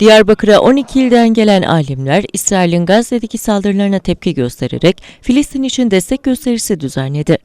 Diyarbakır'a 12 ilden gelen alimler İsrail'in Gazze'deki saldırılarına tepki göstererek Filistin için destek gösterisi düzenledi.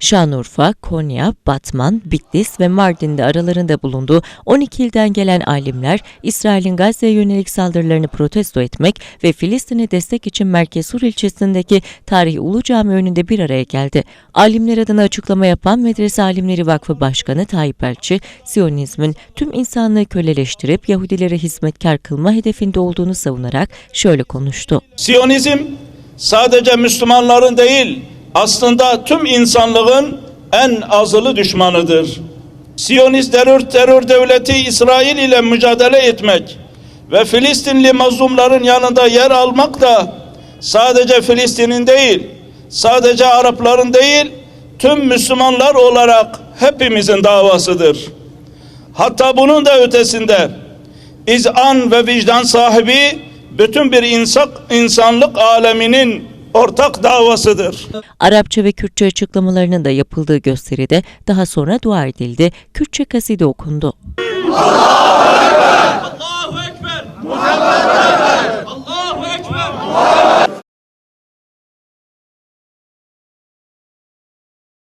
Şanlıurfa, Konya, Batman, Bitlis ve Mardin'de aralarında bulunduğu 12 ilden gelen alimler İsrail'in Gazze'ye yönelik saldırılarını protesto etmek ve Filistin'e destek için Merkez Sur ilçesindeki Tarih Ulu Cami önünde bir araya geldi. Alimler adına açıklama yapan Medrese Alimleri Vakfı Başkanı Tayyip Elçi, Siyonizmin tüm insanlığı köleleştirip Yahudilere hizmetkar kılma hedefinde olduğunu savunarak şöyle konuştu. Siyonizm sadece Müslümanların değil, aslında tüm insanlığın en azılı düşmanıdır. Siyonist terör, terör devleti İsrail ile mücadele etmek ve Filistinli mazlumların yanında yer almak da sadece Filistin'in değil, sadece Arapların değil, tüm Müslümanlar olarak hepimizin davasıdır. Hatta bunun da ötesinde izan ve vicdan sahibi bütün bir insan, insanlık aleminin ortak davasıdır. Arapça ve Kürtçe açıklamalarının da yapıldığı gösteride daha sonra dua edildi, Kürtçe kaside okundu. Allahu Ekber! Allahu Ekber! Muhammed Ekber! Allahu Ekber! Muhammed!